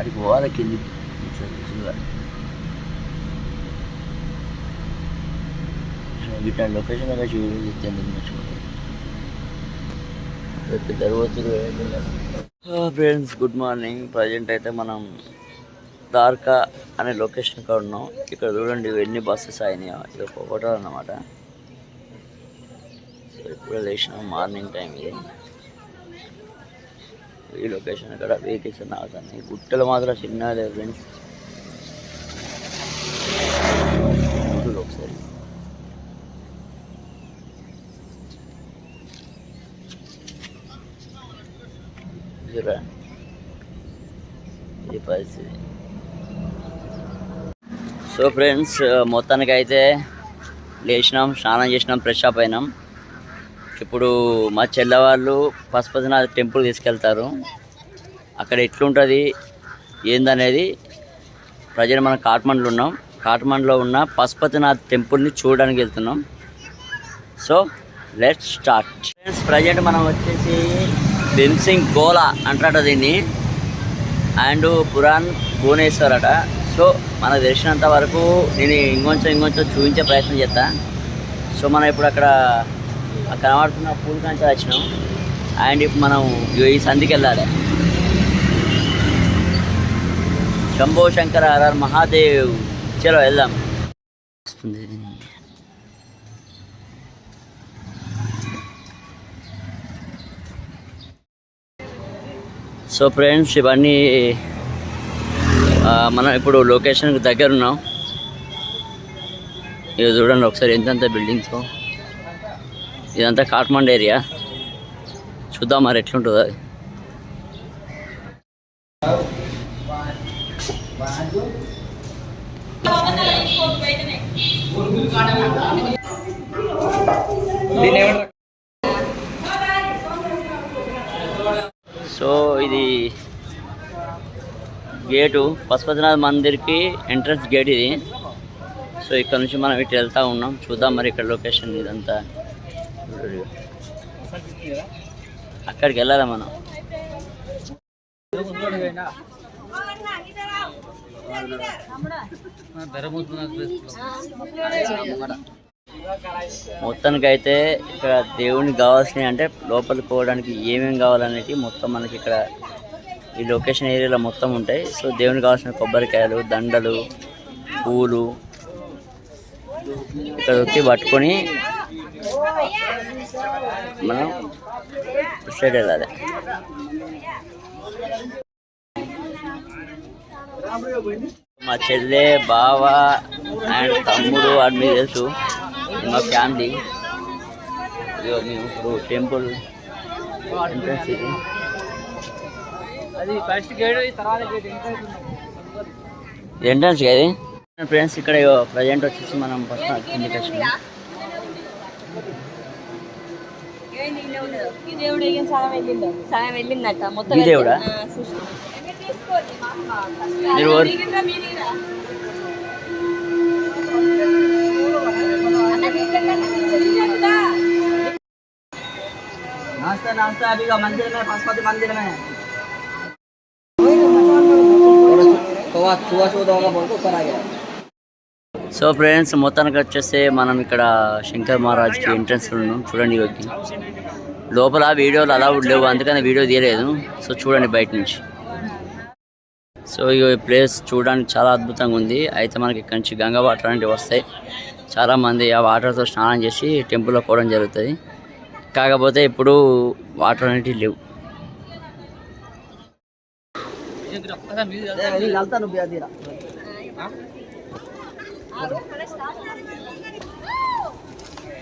ఆడికి పోవాలి ఇట్లా విసురుగా. లొకేషన్ దగ్గర చూడు చెప్తే ఫ్రెండ్స్ గుడ్ మార్నింగ్ ప్రజెంట్ అయితే మనం దార్కా అనే లొకేషన్ కాడ ఉన్నాం. ఇక్కడ చూడండి ఎన్ని బస్సెస్ అయినాయో ఇది ఒక హోటల్ అన్నమాట. ఇప్పుడు లేచిన మార్నింగ్ టైం ఇది. ఈ లొకేషన్ ఇక్కడ వెహికల్స్ ఆగుతున్నాయి గుట్టలు మాత్రం చిన్నదే ఫ్రెండ్స్ ఒకసారి. ఇది పరిస్థితి. సో ఫ్రెండ్స్ మొత్తానికి అయితే లేచినాం స్నానం చేసినాం ఫ్రెష్ అప్ అయినాం. ఇప్పుడు మా చెల్లవాళ్ళు పశుపతినాథ్ టెంపుల్ తీసుకెళ్తారు. అక్కడ ఎట్లుంటుంది ఏందనేది ప్రజెంట్ మనం కాట్మండ్లో ఉన్నాం. కాట్మండ్లో ఉన్న పశుపతినాథ్ టెంపుల్ని చూడడానికి వెళ్తున్నాం. So let start. Friends present మనం వచ్చేసి బెన్సింగ్ గోలా అంటారట దీన్ని. అండ్ పురాణ్ భువనేశ్వర్ అట. సో మనకు తెలిసినంత వరకు నేను ఇంకొంచెం ఇంకొంచెం చూపించే ప్రయత్నం చేస్తాను సో మనం ఇప్పుడు అక్కడ కనబడుతున్న పూల కంచె వచ్చినాం. అండ్ ఇప్పుడు మనం ఈ సంధికి వెళ్ళాలి. శంభో శంకర ఆర్ఆర్ మహాదేవ్. చలో వెళ్దాం. వస్తుంది సో ఫ్రెండ్స్ ఇవన్నీ మనం ఇప్పుడు లొకేషన్కి దగ్గర ఉన్నాం ఇది చూడండి ఒకసారి ఎంతెంత బిల్డింగ్స్. ఇదంతా కాట్మండ్ ఏరియా. చూద్దాం మరి ఎట్లుంటుందో. అది సో ఇది గేటు పశుపతినాథ్ మందిర్కి ఎంట్రన్స్ గేట్ ఇది. సో ఇక్కడ నుంచి మనం ఇటు వెళ్తా ఉన్నాం. చూద్దాం మరి ఇక్కడ లొకేషన్ ఇదంతా. అక్కడికి వెళ్ళాలి మనం? మొత్తానికి అయితే ఇక్కడ దేవునికి కావాల్సినవి అంటే లోపలికి పోవడానికి ఏమేమి కావాలనేది మొత్తం మనకి ఇక్కడ ఈ లొకేషన్ ఏరియాలో మొత్తం ఉంటాయి. సో దేవునికి కావాల్సిన కొబ్బరికాయలు దండలు పూలు ఇక్కడ వచ్చి పట్టుకొని మనం సైడ్ వెళ్ళాలి మా చెల్లె బావ అండ్ తమ్ముడు మీకు తెలుసు మా ఫ్యామిలీ. మేము ఇప్పుడు టెంపుల్ ఎంట్రన్స్ ఇది. అది ఫస్ట్ గేట్ తర్వాత గేట్ ఎంట్రన్స్ ఇది? ఫ్రెండ్స్ ఇక్కడ ప్రజెంట్ వచ్చేసి మనం ఫస్ట్ కిందికి వచ్చినాం. దేవుడు ఏం సగం వెళ్ళిండు సగం వెళ్ళిందట మొత్తం ఈ దేవుడా? ఆ, చూసిన. మీరు ఎవరు? మీరిరా, మీరిరా. అన్న, మీరిరా, మీరిరా. नाश्ता नाश्ता अभी का मंदिर में पशुपति मंदिर में थोड़ा छुआ छुआ होगा बोल ऊपर आ गया సో ఫ్రెండ్స్ మొత్తానికి వచ్చేసి మనం ఇక్కడ శంకర్ మహారాజ్కి ఎంట్రన్స్ ఉన్నాం చూడండి ఇవకి లోపల వీడియోలు అలా లేవు అందుకని వీడియో తీయలేదు సో చూడండి బయట నుంచి సో ఈ ప్లేస్ చూడడానికి చాలా అద్భుతంగా ఉంది అయితే మనకి ఇక్కడి నుంచి గంగా వాటర్ అనేవి వస్తాయి చాలామంది ఆ వాటర్తో స్నానం చేసి టెంపుల్లో పోవడం జరుగుతుంది కాకపోతే ఇప్పుడు వాటర్ అనేటివి లేవు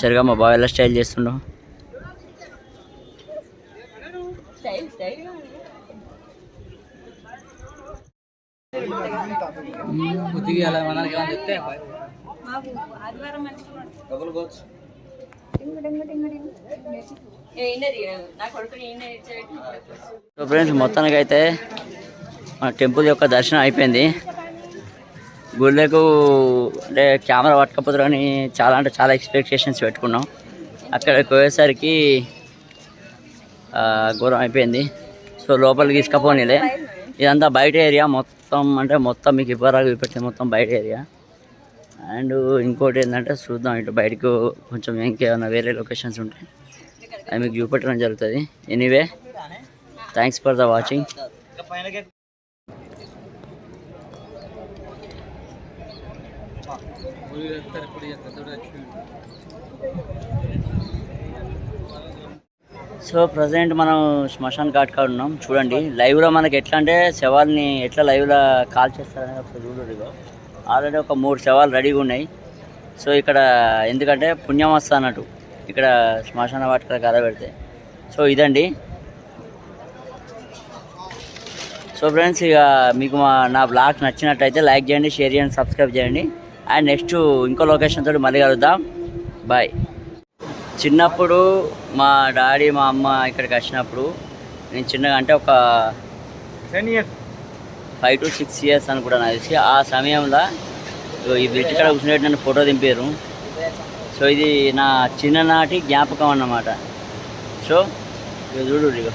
సరిగా మా బావ ఎలా స్టైల్ చేస్తుండో. స్టైల్ స్టైల్ కొద్దిగా అలా మనకి ఏమైనా చెప్తే మాకు ఆదివారం మంచిగా డబుల్ కోచ్ ఏంటది నా కొడుకుని ఏంటది ఇచ్చేటి సో ఫ్రెండ్స్ మొత్తానికి అయితే మన టెంపుల్ యొక్క దర్శనం అయిపోయింది. గుళ్ళకు అంటే కెమెరా పట్టకపోతే అని చాలా అంటే చాలా ఎక్స్పెక్టేషన్స్ పెట్టుకున్నాం. అక్కడికి పోయేసరికి ఘోరం అయిపోయింది. సో లోపలికి తీసుకపోనీలే. ఇదంతా బయట ఏరియా మొత్తం అంటే మొత్తం మీకు ఇవ్వరాగా చూపెట్టింది మొత్తం బయట ఏరియా అండ్ ఇంకోటి ఏంటంటే చూద్దాం ఇటు బయటకు కొంచెం ఇంకేమైనా వేరే లొకేషన్స్ ఉంటాయి అవి మీకు చూపెట్టడం జరుగుతుంది. Anyway thanks for the watching so present మనం శ్మశాన్ ఘాట్ కాడ ఉన్నాం. చూడండి లైవ్లో మనకి ఎట్లా అంటే శవాల్ని ఎట్లా లైవ్లో కాల్ చేస్తారని ఒకసారి చూడండి ఆల్రెడీ ఒక మూడు శవాలు రెడీగా ఉన్నాయి. సో ఇక్కడ ఎందుకంటే పుణ్యం వస్తా అన్నట్టు. ఇక్కడ శ్మశాన వాటిక కథ పెడితే. సో ఇదండి. సో ఫ్రెండ్స్ ఇక మీకు మా నా బ్లాగ్ నచ్చినట్టయితే లైక్ చేయండి షేర్ చేయండి సబ్స్క్రైబ్ చేయండి. అండ్ నెక్స్ట్ ఇంకో లొకేషన్ తోటి మళ్ళీ కలుద్దాం. బాయ్ చిన్నప్పుడు మా డాడీ మా అమ్మ ఇక్కడికి వచ్చినప్పుడు నేను చిన్నగా అంటే ఒక ten years five to six years అనుకుంటా నాకు తెలిసి. ఆ సమయంలో ఈ బ్రిడ్జ్ కాడ కూర్చునేట్టు నన్ను ఫోటో దింపారు సో ఇది నా చిన్ననాటి జ్ఞాపకం అన్నమాట. సో చూడు ఇక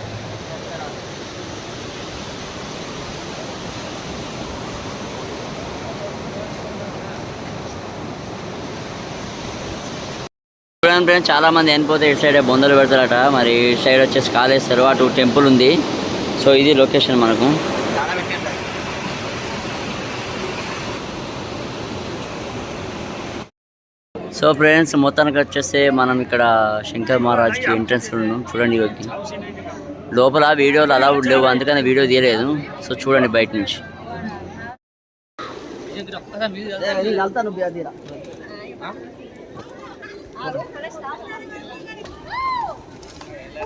చూడండి ఫ్రెండ్స్ చాలా మంది చనిపోతే ఇటు సైడ్ బొందలు పెడతారట. మరి ఇటు సైడ్ వచ్చేసి కాలేస్తారు అటు టెంపుల్ ఉంది. సో ఇది లొకేషన్ మనకు. సో ఫ్రెండ్స్ మొత్తానికి వచ్చేస్తే మనం ఇక్కడ శంకర్ మహారాజ్కి ఎంట్రన్స్ ఉన్నాం. చూడండి లోపల వీడియోలు అలా లేవు అందుకని వీడియో తీయలేదు. సో చూడండి బయట నుంచి.